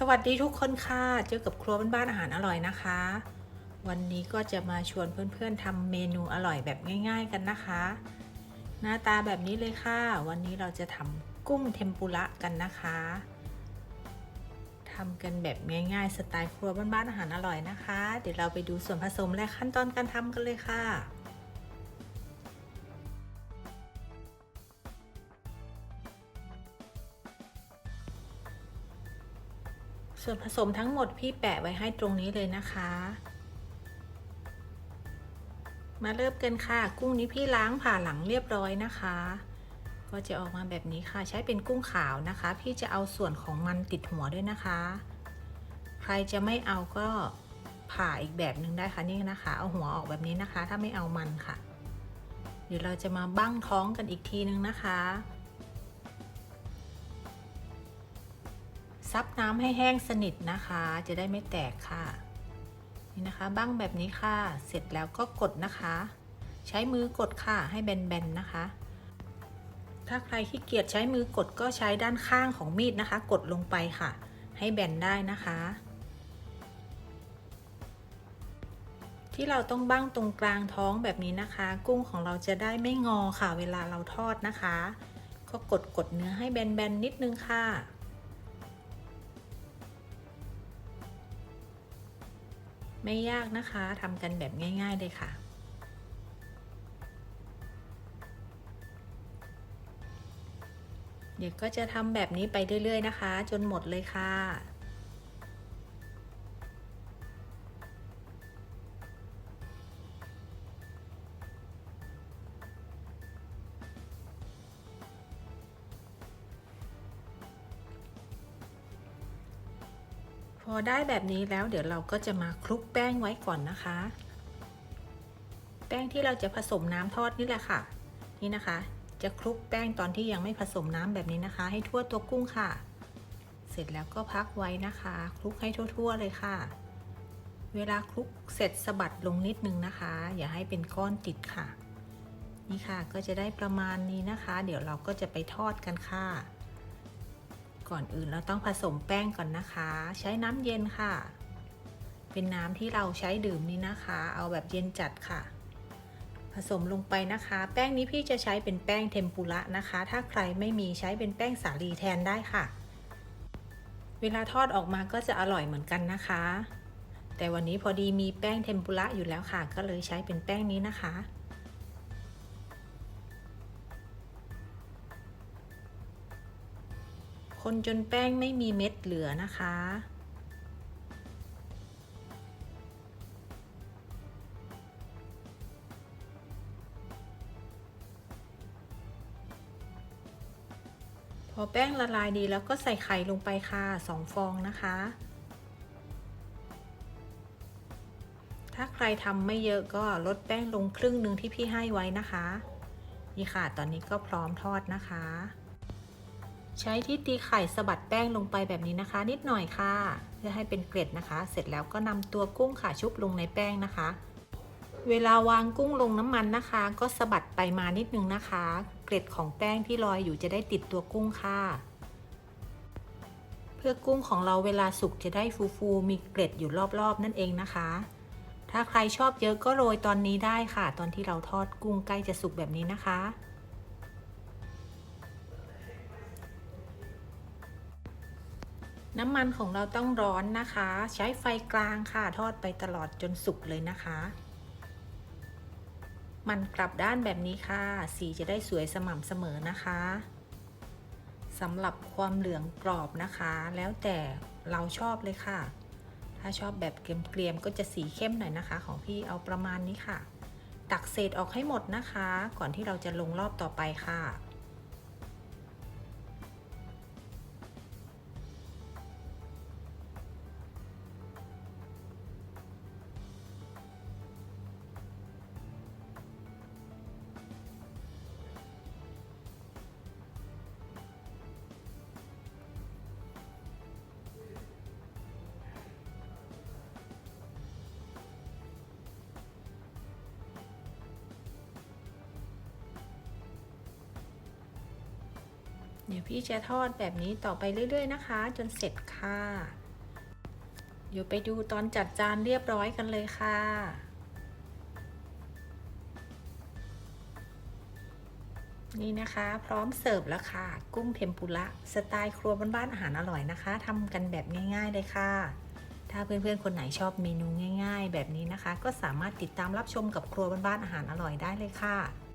สวัสดีทุกคนค่ะ เจอกับครัวบ้านๆอาหารอร่อยนะคะ วันนี้ก็จะมาชวนเพื่อนๆทำเมนูอร่อยแบบง่าย ๆกันนะคะ หน้าตาแบบนี้เลยค่ะ วันนี้เราจะทำกุ้งเทมปุระกันนะคะทำกันแบบง่ายๆสไตล์ครัวบ้านๆอาหารอร่อยนะคะ เดี๋ยวเราไปดูส่วนผสมและขั้นตอนการทำกันเลยค่ะ ส่วนผสมทั้งหมดพี่แปะไว้ให้ตรงนี้เลยนะคะ มาเริ่มกันค่ะ กุ้งนี้พี่ล้างผ่าหลังเรียบร้อยนะคะ ก็จะออกมาแบบนี้ค่ะ ใช้เป็นกุ้งขาวนะคะ พี่จะเอาส่วนของมันติดหัวด้วยนะคะ ใครจะไม่เอาก็ผ่าอีกแบบหนึ่งได้ค่ะนี่นะคะ เอาหัวออกแบบนี้นะคะ ถ้าไม่เอามันค่ะ เดี๋ยวเราจะมาบั้งท้องกันอีกทีนึงนะคะ ซับน้ำให้แห้งสนิทนะคะ จะได้ไม่แตกค่ะ นี่นะคะบ้างแบบนี้ค่ะ เสร็จแล้วก็กดนะคะ ใช้มือกดค่ะให้แบนๆนะคะ ถ้าใครขี้เกียจใช้มือกดก็ใช้ด้านข้างของมีดนะคะ กดลงไปค่ะ ให้แบนได้นะคะ ที่เราต้องบ้างตรงกลางท้องแบบนี้นะคะ กุ้งของเราจะได้ไม่งอค่ะ เวลาเราทอดนะคะ ก็กดกดเนื้อให้แบนๆนิดนึงค่ะ ไม่ยากนะคะทำกันแบบง่าย ๆ เลยค่ะ เดี๋ยวก็จะทำแบบนี้ไปเรื่อย ๆ นะคะ จนหมดเลยค่ะ พอได้แบบนี้แล้วเดี๋ยวเราก็จะมาคลุกแป้งไว้ก่อนนะคะ แป้งที่เราจะผสมน้ำทอดนี่แหละค่ะ นี่นะคะ จะคลุกแป้งตอนที่ยังไม่ผสมน้ำแบบนี้นะคะ ให้ทั่วตัวกุ้งค่ะ เสร็จแล้วก็พักไว้นะคะ คลุกให้ทั่ว ๆ เลยค่ะ เวลาคลุกเสร็จสะบัดลงนิดนึงนะคะ อย่าให้เป็นก้อนติดค่ะ นี่ค่ะก็จะได้ประมาณนี้นะคะ เดี๋ยวเราก็จะไปทอดกันค่ะ ก่อนอื่นเราต้องผสมแป้งก่อนนะคะ ใช้น้ำเย็นค่ะ เป็นน้ำที่เราใช้ดื่มนี้นะคะ เอาแบบเย็นจัดค่ะ ผสมลงไปนะคะ แป้งนี้พี่จะใช้เป็นแป้งเทมปุระนะคะ ถ้าใครไม่มีใช้เป็นแป้งสาลีแทนได้ค่ะ เวลาทอดออกมาก็จะอร่อยเหมือนกันนะคะ แต่วันนี้พอดีมีแป้งเทมปุระอยู่แล้วค่ะ ก็เลยใช้เป็นแป้งนี้นะคะ คนจนแป้งไม่มีเม็ดเหลือนะคะ พอแป้งละลายดีแล้วก็ใส่ไข่ลงไปค่ะสองฟองนะคะ ถ้าใครทำไม่เยอะก็ลดแป้งลงครึ่งหนึ่งที่พี่ให้ไว้นะคะ นี่ค่ะ ตอนนี้ก็พร้อมทอดนะคะ ใช้ที่ตีไข่สะบัดแป้งลงไปแบบนี้นะคะ นิดหน่อยค่ะ เพื่อให้เป็นเกล็ดนะคะ เสร็จแล้วก็นำตัวกุ้งค่ะชุบลงในแป้งนะคะ เวลาวางกุ้งลงน้ำมันนะคะ ก็สะบัดไปมานิดนึงนะคะ เกล็ดของแป้งที่ลอยอยู่จะได้ติดตัวกุ้งค่ะ เพื่อกุ้งของเราเวลาสุกจะได้ฟูๆมีเกล็ดอยู่รอบๆ นั่นเองนะคะ ถ้าใครชอบเยอะก็โรยตอนนี้ได้ค่ะ ตอนที่เราทอดกุ้งใกล้จะสุกแบบนี้นะคะ น้ำมันของเราต้องร้อนนะคะ ใช้ไฟกลางค่ะ ทอดไปตลอดจนสุกเลยนะคะ มันกลับด้านแบบนี้ค่ะ สีจะได้สวยสม่ำเสมอนะคะสำหรับความเหลืองกรอบนะคะ แล้วแต่เราชอบเลยค่ะ ถ้าชอบแบบเกรียมๆก็จะสีเข้มหน่อยนะคะ ของพี่เอาประมาณนี้ค่ะ ตักเศษออกให้หมดนะคะ ก่อนที่เราจะลงรอบต่อไปค่ะ เดี๋ยวพี่จะทอดแบบนี้ต่อไปเรื่อย ๆ นะคะ จนเสร็จค่ะ เดี๋ยวไปดูตอนจัดจานเรียบร้อยกันเลยค่ะนี่นะคะ พร้อมเสิร์ฟแล้วค่ะ กุ้งเทมปุระสไตล์ครัวบ้านๆอาหารอร่อยนะคะทำกันแบบง่ายๆเลยค่ะ ถ้าเพื่อนๆคนไหนชอบเมนูง่าย ๆ แบบนี้นะคะ ก็สามารถติดตามรับชมกับครัวบ้านๆอาหารอร่อยได้เลยค่ะ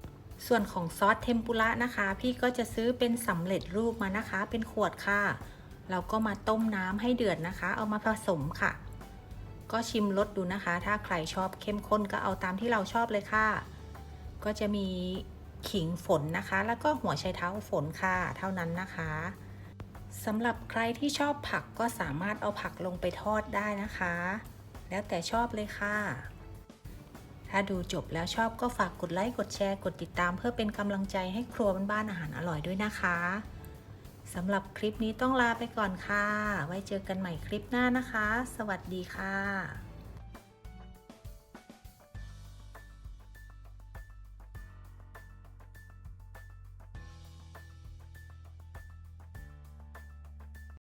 ส่วนของซอสเทมปุระนะคะ พี่ก็จะซื้อเป็นสำเร็จรูปมานะคะ เป็นขวดค่ะเราก็มาต้มน้ำให้เดือดนะคะ เอามาผสมค่ะ ก็ชิมรสดูนะคะ ถ้าใครชอบเข้มข้นก็เอาตามที่เราชอบเลยค่ะ ก็จะมีขิงฝนนะคะ แล้วก็หัวไชเท้าฝนค่ะ เท่านั้นนะคะสำหรับใครที่ชอบผักก็สามารถเอาผักลงไปทอดได้นะคะ แล้วแต่ชอบเลยค่ะ ถ้าดูจบแล้วชอบก็ฝากกดไลค์ กดแชร์ กดติดตาม เพื่อเป็นกำลังใจให้ครัวบ้านๆอาหารอร่อยด้วยนะคะสำหรับคลิปนี้ต้องลาไปก่อนค่ะ ไว้เจอกันใหม่คลิปหน้านะคะ สวัสดีค่ะ